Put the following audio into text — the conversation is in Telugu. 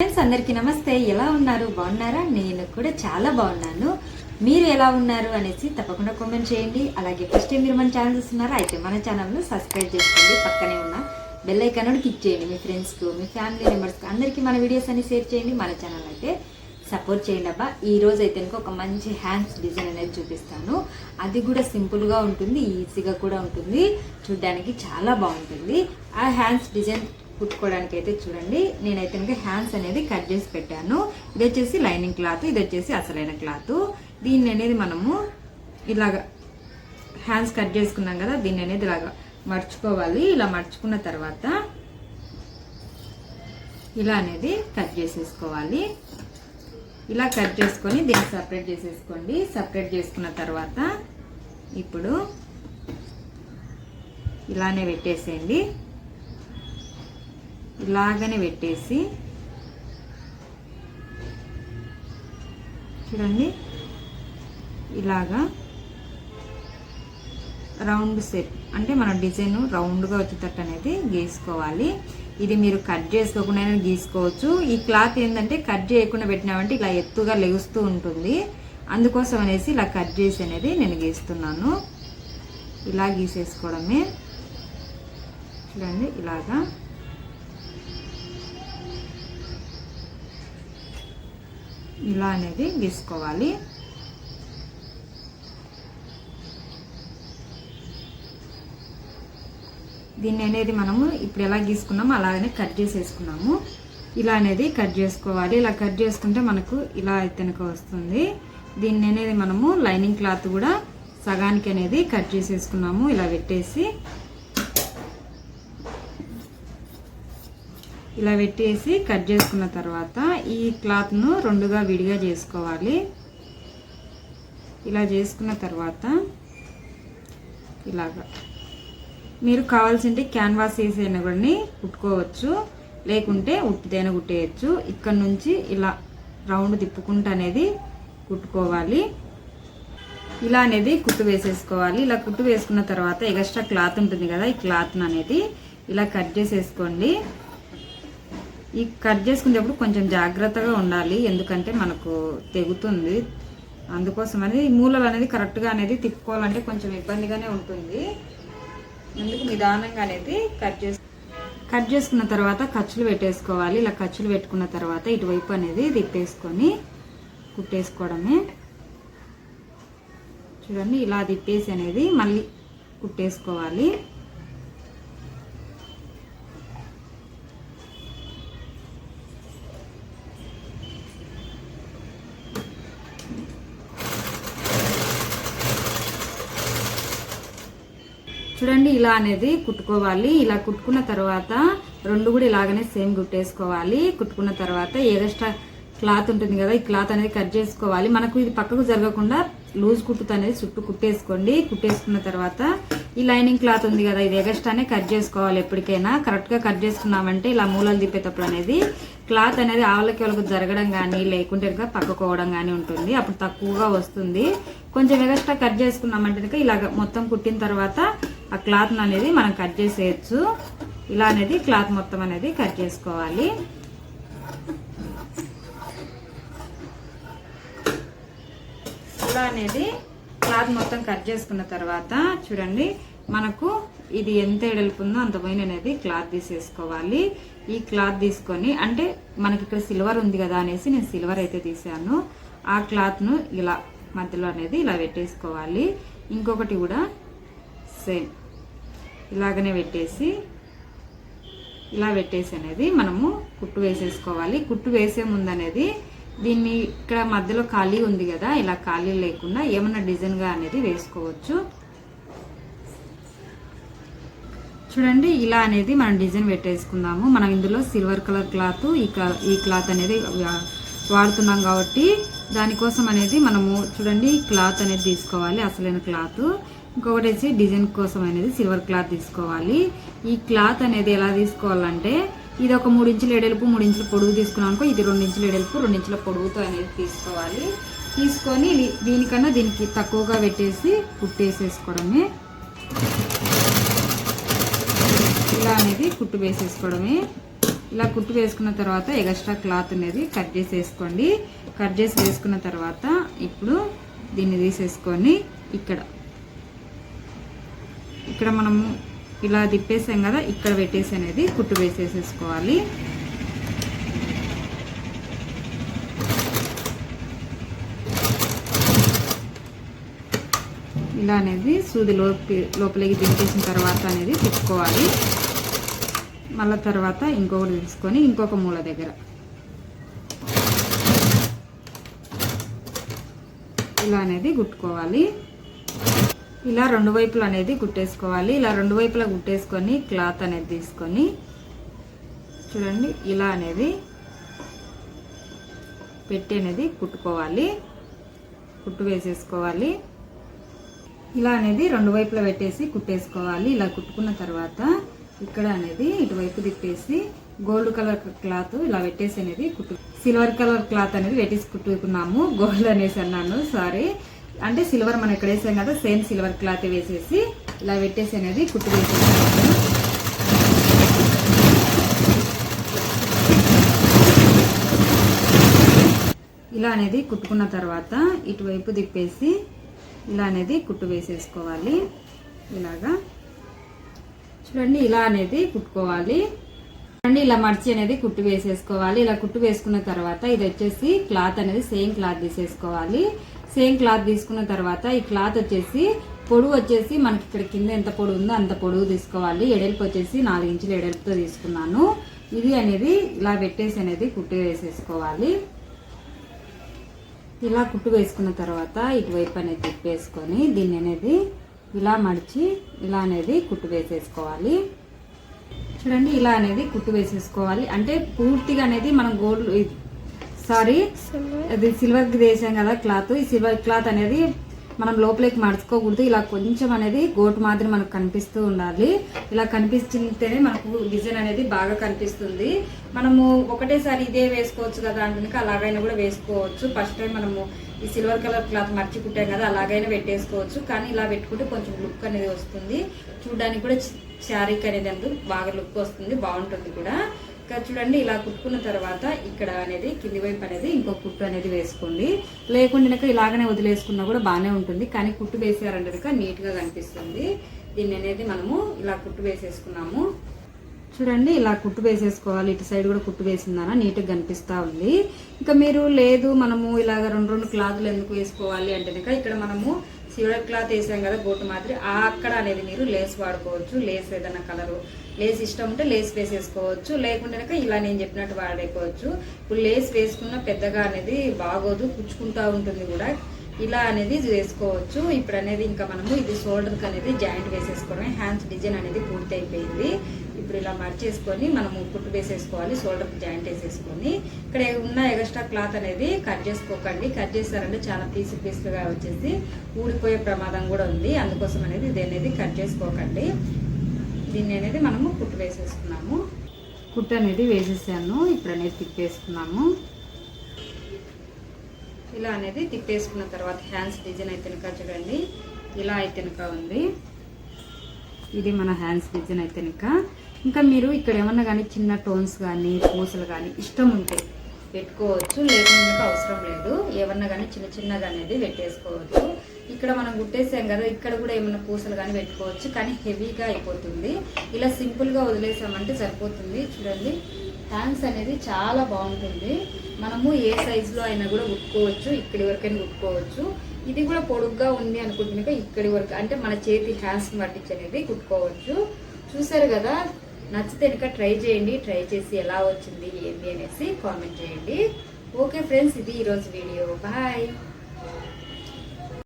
ఫ్రెండ్స్ అందరికీ నమస్తే. ఎలా ఉన్నారు? బాగున్నారా? నేను కూడా చాలా బాగున్నాను. మీరు ఎలా ఉన్నారు అనేసి తప్పకుండా కామెంట్ చేయండి. అలాగే ఫస్ట్ టైం మీరు మన ఛానల్ చూస్తున్నారా అయితే మన ఛానల్ను సబ్స్క్రైబ్ చేసుకోండి. పక్కనే ఉన్న బెల్ ఐకాన్ కూడా క్లిక్ చేయండి. మీ ఫ్రెండ్స్కు మీ ఫ్యామిలీ మెంబర్స్కి అందరికీ మన వీడియోస్ అన్ని షేర్ చేయండి. మన ఛానల్ అయితే సపోర్ట్ చేయండి అబ్బా. ఈ రోజు అయితే ఒక మంచి హ్యాండ్స్ డిజైన్ అనేది చూపిస్తాను. అది కూడా సింపుల్గా ఉంటుంది ఈజీగా కూడా ఉంటుంది. చూడ్డానికి చాలా బాగుంటుంది. ఆ హ్యాండ్స్ డిజైన్ కుట్టుకోవడానికి అయితే చూడండి నేనైతే ఇంకా హ్యాండ్స్ అనేది కట్ చేసి పెట్టాను. ఇది వచ్చేసి లైనింగ్ క్లాత్ ఇది వచ్చేసి అసలైన క్లాత్ దీన్ని అనేది మనము ఇలాగ హ్యాండ్స్ కట్ చేసుకున్నాం కదా దీన్ని అనేది ఇలాగ మర్చుకోవాలి. ఇలా మర్చుకున్న తర్వాత ఇలా అనేది కట్ చేసేసుకోవాలి. ఇలా కట్ చేసుకొని దీన్ని సపరేట్ చేసేసుకోండి. సపరేట్ చేసుకున్న తర్వాత ఇప్పుడు ఇలానే పెట్టేసేయండి. ఇలాగనే పెట్టేసి చూడండి ఇలాగా రౌండ్ సెట్ అంటే మన డిజైన్ రౌండ్గా వచ్చేటట్టు అనేది గీసుకోవాలి. ఇది మీరు కట్ చేసుకోకుండా గీసుకోవచ్చు. ఈ క్లాత్ ఏంటంటే కట్ చేయకుండా పెట్టినామంటే ఇలా ఎత్తుగా లెగుస్తూ ఉంటుంది. అందుకోసం అనేసి ఇలా కట్ చేసి అనేది నేను గీస్తున్నాను. ఇలా గీసేసుకోవడమే. చూడండి ఇలాగా ఇలా అనేది గీసుకోవాలి. దీన్ని అనేది మనము ఇప్పుడు ఎలా గీసుకున్నామో అలాగనే కట్ చేసేసుకున్నాము. ఇలా అనేది కట్ చేసుకోవాలి. ఇలా కట్ చేసుకుంటే మనకు ఇలా అయితేనక వస్తుంది. దీన్ని అనేది మనము లైనింగ్ క్లాత్ కూడా సగానికి అనేది కట్ చేసేసుకున్నాము. ఇలా పెట్టేసి ఇలా పెట్టేసి కట్ చేసుకున్న తర్వాత ఈ క్లాత్ను రెండుగా విడిగా చేసుకోవాలి. ఇలా చేసుకున్న తర్వాత ఇలాగా. మీరు కావాల్సింటే క్యాన్వాస్ వేసైనా కూడా కుట్టుకోవచ్చు లేకుంటే ఉట్టిదైనా కుట్టేయచ్చు. ఇక్కడ నుంచి ఇలా రౌండ్ తిప్పుకుంటూ అనేది కుట్టుకోవాలి. ఇలా అనేది కుట్టు వేసేసుకోవాలి. ఇలా కుట్టు వేసుకున్న తర్వాత ఎక్స్ట్రా క్లాత్ ఉంటుంది కదా ఈ క్లాత్ అనేది ఇలా కట్ చేసేసుకోండి. ఈ కట్ చేసుకునేటప్పుడు కొంచెం జాగ్రత్తగా ఉండాలి ఎందుకంటే మనకు తెగుతుంది. అందుకోసం అనేది మూలలు అనేది కరెక్ట్గా అనేది తిప్పుకోవాలంటే కొంచెం ఇబ్బందిగానే ఉంటుంది. అందుకు నిదానంగా అనేది కట్ చేసు కట్ చేసుకున్న తర్వాత ఖర్చులు పెట్టేసుకోవాలి. ఇలా ఖర్చులు పెట్టుకున్న తర్వాత ఇటువైపు అనేది తిప్పేసుకొని కుట్టేసుకోవడమే. చూడండి ఇలా తిప్పేసి అనేది మళ్ళీ కుట్టేసుకోవాలి. చూడండి ఇలా అనేది కుట్టుకోవాలి. ఇలా కుట్టుకున్న తర్వాత రెండు కూడా ఇలాగనే సేమ్ కుట్టేసుకోవాలి కుట్టుకున్న తర్వాత ఎగస్ట్రా క్లాత్ ఉంటుంది కదా ఈ క్లాత్ అనేది కట్ చేసుకోవాలి. మనకు ఇది పక్కకు జరగకుండా లూజ్ కుట్టుతో అనేది చుట్టూ కుట్టేసుకోండి. కుట్టేసుకున్న తర్వాత ఈ లైనింగ్ క్లాత్ ఉంది కదా ఇది ఎగస్ట్రానే కట్ చేసుకోవాలి ఎప్పటికైనా. కరెక్ట్గా కట్ చేసుకున్నామంటే ఇలా మూలలు తిప్పేటప్పుడు అనేది క్లాత్ అనేది ఆవులకి జరగడం కానీ లేకుంటే కనుక పక్కకోవడం కానీ ఉంటుంది. అప్పుడు తక్కువగా వస్తుంది. కొంచెం ఎగస్ట్రా కట్ చేసుకున్నామంటే కనుక ఇలాగ మొత్తం కుట్టిన తర్వాత ఆ క్లాత్ అనేది మనం కట్ చేసేయచ్చు. ఇలా అనేది క్లాత్ మొత్తం అనేది కట్ చేసుకోవాలి. ఇలా అనేది క్లాత్ మొత్తం కట్ చేసుకున్న తర్వాత చూడండి మనకు ఇది ఎంత ఎడల్పు ఉందో అంత పైన అనేది క్లాత్ తీసేసుకోవాలి. ఈ క్లాత్ తీసుకొని అంటే మనకి ఇక్కడ సిల్వర్ ఉంది కదా అనేసి నేను సిల్వర్ అయితే తీసాను. ఆ క్లాత్ను ఇలా మధ్యలో అనేది ఇలా పెట్టేసుకోవాలి. ఇంకొకటి కూడా సేమ్ ఇలాగనే పెట్టేసి ఇలా పెట్టేసి అనేది మనము కుట్టు వేసేసుకోవాలి. కుట్టు వేసే ముందు అనేది దీన్ని ఇక్కడ మధ్యలో ఖాళీ ఉంది కదా ఇలా ఖాళీ లేకుండా ఏమన్నా డిజైన్గా అనేది వేసుకోవచ్చు. చూడండి ఇలా అనేది మనం డిజైన్ పెట్టేసుకుందాము. మనం ఇందులో సిల్వర్ కలర్ క్లాత్ ఈ ఈ క్లాత్ అనేది వాడుతున్నాం కాబట్టి దానికోసం అనేది మనము చూడండి క్లాత్ అనేది తీసుకోవాలి అసలైన క్లాత్. ఇంకొకటి వచ్చి డిజైన్ కోసం అనేది సిల్వర్ క్లాత్ తీసుకోవాలి. ఈ క్లాత్ అనేది ఎలా తీసుకోవాలంటే ఇది ఒక మూడు ఇంచుల ఎడల్పు మూడు ఇంచుల పొడుగు తీసుకున్నాం అనుకో ఇది రెండు ఇంచుల ఎడల్పు రెండు ఇంచుల పొడుగుతో అనేది తీసుకోవాలి. తీసుకొని దీనికన్నా దీనికి తక్కువగా పెట్టేసి కుట్టేసేసుకోవడమే. ఇలా అనేది కుట్టు వేసేసుకోవడమే. ఇలా కుట్టు వేసుకున్న తర్వాత ఎగస్ట్రా క్లాత్ అనేది కట్ చేసి వేసుకోండి కట్ చేసి వేసుకున్న తర్వాత ఇప్పుడు దీన్ని తీసేసుకొని ఇక్కడ ఇక్కడ మనము ఇలా తిప్పేసాం కదా ఇక్కడ పెట్టేసి అనేది కుట్టు వేసేసేసుకోవాలి. ఇలా అనేది సూది లోపి లోపలికి దింపేసిన తర్వాత అనేది తిప్పుకోవాలి. మళ్ళీ తర్వాత ఇంకొకటి తీసుకొని ఇంకొక మూల దగ్గర. ఇలా అనేది కుట్టుకోవాలి. ఇలా రెండు వైపులు అనేది కుట్టేసుకోవాలి ఇలా రెండు వైపులా కుట్టేసుకొని క్లాత్ అనేది తీసుకొని చూడండి ఇలా అనేది పెట్టి అనేది కుట్టుకోవాలి. కుట్టు వేసేసుకోవాలి. ఇలా అనేది రెండు వైపులా పెట్టేసి కుట్టేసుకోవాలి. ఇలా కుట్టుకున్న తర్వాత ఇక్కడ అనేది ఇటువైపు తిప్పేసి గోల్డ్ కలర్ క్లాత్ ఇలా పెట్టేసి అనేది కుట్టు సిల్వర్ కలర్ క్లాత్ అనేది పెట్టేసి కుట్టుకున్నాము. గోల్డ్ అనేసి అన్నాను సారీ. అంటే సిల్వర్ మనం ఎక్కడ వేసాం కదా సేమ్ సిల్వర్ క్లాత్ వేసేసి ఇలా పెట్టేసి అనేది కుట్టు వేసేసాము ఇలా అనేది కుట్టుకున్న తర్వాత ఇటువైపు తిప్పేసి ఇలా అనేది కుట్టు వేసేసుకోవాలి. ఇలాగా. చూడండి ఇలా అనేది కుట్టుకోవాలి. చూడండి ఇలా మడిచి అనేది కుట్టు వేసేసుకోవాలి. ఇలా కుట్టు వేసుకున్న తర్వాత ఇది వచ్చేసి క్లాత్ అనేది సేమ్ క్లాత్ తీసేసుకోవాలి. సేమ్ క్లాత్ తీసుకున్న తర్వాత ఈ క్లాత్ వచ్చేసి పొడుగు వచ్చేసి మనకి ఇక్కడ కింద ఎంత పొడుగు ఉందో అంత పొడుగు తీసుకోవాలి. ఎడల్పు వచ్చేసి నాలుగు ఇంచుల ఎడల్పుతో తీసుకున్నాను. ఇది అనేది ఇలా పెట్టేసి అనేది కుట్టు వేసేసుకోవాలి. ఇలా కుట్టు వేసుకున్న తర్వాత ఇటువైపు అనేది తిప్పేసుకొని దీన్ని అనేది ఇలా మడిచి ఇలా అనేది కుట్టు వేసేసుకోవాలి. చూడండి ఇలా అనేది కుట్టు వేసేసుకోవాలి. అంటే పూర్తిగా అనేది మనం గోల్డ్ సారీ అది సిల్వర్ వేసాం కదా క్లాత్ ఈ సిల్వర్ క్లాత్ అనేది మనం లోపలికి మడుచుకోకూడదు. ఇలా కొంచెం అనేది గోటు మాదిరి మనకు కనిపిస్తూ ఉండాలి. ఇలా కనిపిస్తేనే మనకు డిజైన్ అనేది బాగా కనిపిస్తుంది. మనము ఒకటేసారి ఇదే వేసుకోవచ్చు కదా అంటే అలాగైనా కూడా వేసుకోవచ్చు. ఫస్ట్ టైం మనము ఈ సిల్వర్ కలర్ క్లాత్ మర్చి కుట్టాం కదా అలాగైనా పెట్టేసుకోవచ్చు. కానీ ఇలా పెట్టుకుంటే కొంచెం లుక్ అనేది వస్తుంది. చూడడానికి కూడా శారీకి అనేది అందుకు బాగా లుక్ వస్తుంది బాగుంటుంది కూడా. ఇంకా చూడండి ఇలా కుట్టుకున్న తర్వాత ఇక్కడ అనేది కింది వైపు అనేది ఇంకో కుట్టు అనేది వేసుకోండి. లేకుండా ఇలాగనే వదిలేసుకున్నా కూడా బాగానే ఉంటుంది. కానీ కుట్టు వేసారంటే కనుక నీట్గా కనిపిస్తుంది. దీన్ని అనేది మనము ఇలా కుట్టు వేసేసుకున్నాము. చూడండి ఇలా కుట్టు వేసేసుకోవాలి. ఇటు సైడ్ కూడా కుట్టు వేసిందాన నీట్గా కనిపిస్తూ ఉంది. ఇంకా మీరు లేదు మనము ఇలాగ రెండు రెండు క్లాతులు ఎందుకు వేసుకోవాలి అంటే కనుక ఇక్కడ మనము సిల్వర్ క్లాత్ వేసాం కదా బోటు మాదిరి ఆ అక్కడ అనేది మీరు లేస్ వాడుకోవచ్చు. లేస్ ఏదైనా కలరు. లేస్ ఇష్టం ఉంటే లేస్ వేసేసుకోవచ్చు. లేకుంటే కనుక ఇలా నేను చెప్పినట్టు వాడేసుకోవచ్చు ఇప్పుడు లేస్ వేసుకున్న పెద్దగా అనేది బాగోదు పుచ్చుకుంటా ఉంటుంది కూడా. ఇలా అనేది వేసుకోవచ్చు. ఇప్పుడు అనేది ఇంకా మనము ఇది షోల్డర్కి అనేది జాయింట్ వేసేసుకోవడమే. హ్యాండ్స్ డిజైన్ అనేది పూర్తి అయిపోయింది ఇప్పుడు ఇలా మర్చేసుకొని మనము కుట్టు వేసేసుకోవాలి షోల్డర్కి జాయింట్ వేసేసుకొని. ఇక్కడ ఉన్న ఎక్స్ట్రా క్లాత్ అనేది కట్ చేసుకోకండి. కట్ చేస్తారంటే చాలా పీసు పీసులుగా వచ్చేసి ఊడిపోయే ప్రమాదం కూడా ఉంది. అందుకోసం అనేది ఇది అనేది కట్ చేసుకోకండి. దీన్ని అనేది మనము కుట్టు వేసేసుకున్నాము. కుట్టు అనేది వేసేసాను. ఇప్పుడు అనేది తిప్పేసుకున్నాము. ఇలా అనేది తిప్పేసుకున్న తర్వాత హ్యాండ్స్ డిజైన్ అయితే చూడండి. ఇలా అయితే ఉంది. ఇది మన హ్యాండ్స్ డిజైన్ అయితే ఇంకా మీరు ఇక్కడ ఏమన్నా కానీ చిన్న టోన్స్ కానీ పూసలు కానీ ఇష్టం ఉంటే పెట్టుకోవచ్చు. లేకుండా అవసరం లేదు. ఏమన్నా కానీ చిన్న చిన్నగా అనేది పెట్టేసుకోవచ్చు. ఇక్కడ మనం గుట్టేసాం కదా ఇక్కడ కూడా ఏమైనా పూసలు కానీ పెట్టుకోవచ్చు. కానీ హెవీగా అయిపోతుంది. ఇలా సింపుల్గా వదిలేసామంటే సరిపోతుంది. చూడండి. హ్యాండ్స్ అనేది చాలా బాగుంటుంది. మనము ఏ సైజులో అయినా కూడా కుట్టుకోవచ్చు. ఇక్కడి వరకైనా కుట్టుకోవచ్చు. ఇది కూడా పొడుగ్గా ఉంది అనుకుంటున్నాక ఇక్కడి వరకు అంటే మన చేతి హ్యాండ్స్ని పట్టించి అనేది కుట్టుకోవచ్చు. చూసారు కదా? నచ్చితే ఇంకా ట్రై చేయండి ట్రై చేసి ఎలా వచ్చింది ఏంటి అనేసి కామెంట్ చేయండి. ఓకే ఫ్రెండ్స్ ఇది ఈరోజు వీడియో. బాయ్.